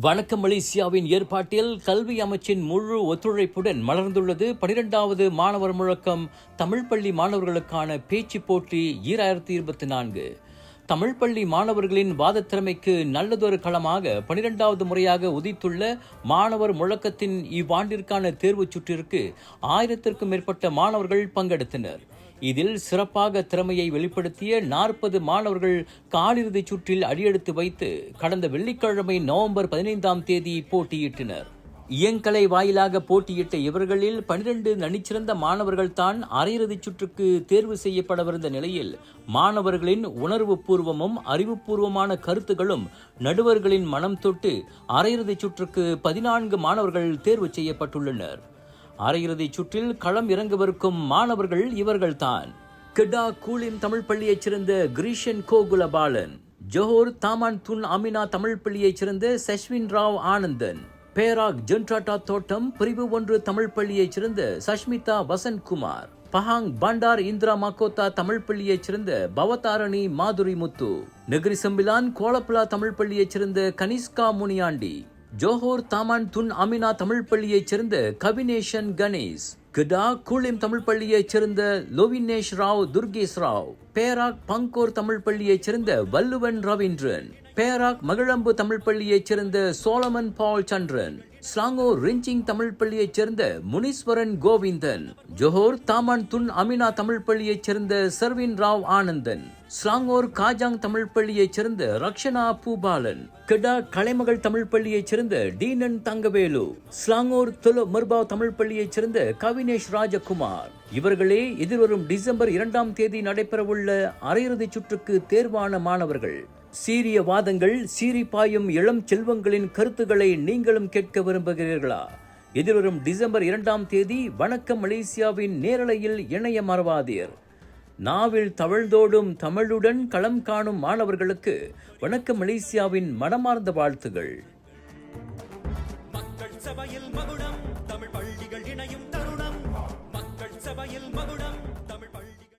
வணக்கம் மலேசியாவின் ஏற்பாட்டில் கல்வி அமைச்சின் முழு ஒத்துழைப்புடன் மலர்ந்துள்ளது பனிரெண்டாவது மாணவர் முழக்கம் தமிழ் பள்ளி மாணவர்களுக்கான பேச்சு போட்டி ஈராயிரத்தி இருபத்தி நான்கு. தமிழ் பள்ளி மாணவர்களின் வாதத்திறமைக்கு நல்லதொரு களமாக பனிரெண்டாவது முறையாக உதித்துள்ள மாணவர் முழக்கத்தின் இவ்வாண்டிற்கான தேர்வுச் சுற்றிற்கு ஆயிரத்திற்கும் மேற்பட்ட மாணவர்கள் பங்கெடுத்தனர். இதில் சிறப்பாக திறமையை வெளிப்படுத்திய நாற்பது மாணவர்கள் காலிறுதிச் சுற்றில் அடியெடுத்து வைத்து கடந்த வெள்ளிக்கிழமை நவம்பர் பதினைந்தாம் தேதி போட்டியிட்டனர். இயங்கலை வாயிலாக போட்டியிட்ட இவர்களில் பனிரெண்டு நனிச்சிறந்த மாணவர்கள் தான் அரையிறுதிச் சுற்றுக்கு தேர்வு செய்யப்படவிருந்த நிலையில் மாணவர்களின் உணர்வு பூர்வமும் அறிவுபூர்வமான கருத்துகளும் நடுவர்களின் மனம் தொட்டு அரையிறுதிச் சுற்றுக்கு பதினான்கு மாணவர்கள் தேர்வு செய்யப்பட்டுள்ளனர். அரையிறுதிச் சுற்றில் களம் இறங்கவிருக்கும் மாணவர்கள் இவர்கள்தான். கெடா கூலிம் தமிழ் பள்ளியைச் சேர்ந்த Kireeshan Gokulabalan Johor Taman Tun Amina Tamil பள்ளியைச் சேர்ந்த சஷ்வின் ராவ் ஆனந்தன் பேராக் ஜென்ட்ராட்டா தோட்டம் பிரிவு ஒன்று தமிழ் பள்ளியைச் சேர்ந்த Shashmitha Vasankumar Pahang Bandar Indera Mahkota Tamil பள்ளியைச் சேர்ந்த பவதாரணி மாதுரி முத்து நெகிரி செம்பிலான் கோலப்புலா தமிழ் பள்ளியைச் சேர்ந்த Kanishka Muniandy Johor Taman Tun Amina Tamil பள்ளியைச் சேர்ந்த கவினேஷன் கணேஷ் கிடா கூலிம் தமிழ் பள்ளியைச் சேர்ந்த லோவினேஷ் ராவ் துர்கேஷ் ராவ் பேராக் பங்கோர் தமிழ் பள்ளியைச் சேர்ந்த வல்லுவன் ரவீந்திரன். பேராக் மகிழம்பு தமிழ் பள்ளியைச் சேர்ந்த Solomon Paul Chandran Selangor Rinching Tamil பள்ளியைச் சேர்ந்த Muniswaran Govindan Johor Taman Tun Amina Tamil பள்ளியைச் சேர்ந்த சர்வின் ராவ் ஆனந்தன் ஸ்லாங்கோர் காஜாங் தமிழ் பள்ளியைச் சேர்ந்த ரக்ஷனா பூபாலன் கெடா கலைமகள் தமிழ் பள்ளியைச் சேர்ந்த டீனன் தங்கவேலு ஸ்லாங்கோர் துலோ மர்பாவ் தமிழ் பள்ளியைச் சேர்ந்த கவினேஷ் ராஜகுமார். இவர்களே எதிர்வரும் டிசம்பர் இரண்டாம் தேதி நடைபெறவுள்ள அரையிறுதிச் சுற்றுக்கு தேர்வான மாணவர்கள். சீரிய வாதங்கள் சீறி பாயும் இளம் செல்வங்களின் கருத்துக்களை நீங்களும் கேட்க விரும்புகிறீர்களா? எதிர்வரும் டிசம்பர் இரண்டாம் தேதி வணக்கம் மலேசியாவின் நேரலையில் இணைய மறவாதீர். நாவில் தவழ்ந்தோடும் தமிழுடன் களம் காணும் மாணவர்களுக்கு வணக்கம் மலேசியாவின் மனமார்ந்த வாழ்த்துகள். மக்கள் சபையில் மகுடம் தமிழ் பள்ளிகள் இணையும் தருணம். மக்கள் சபையில் மகுடம்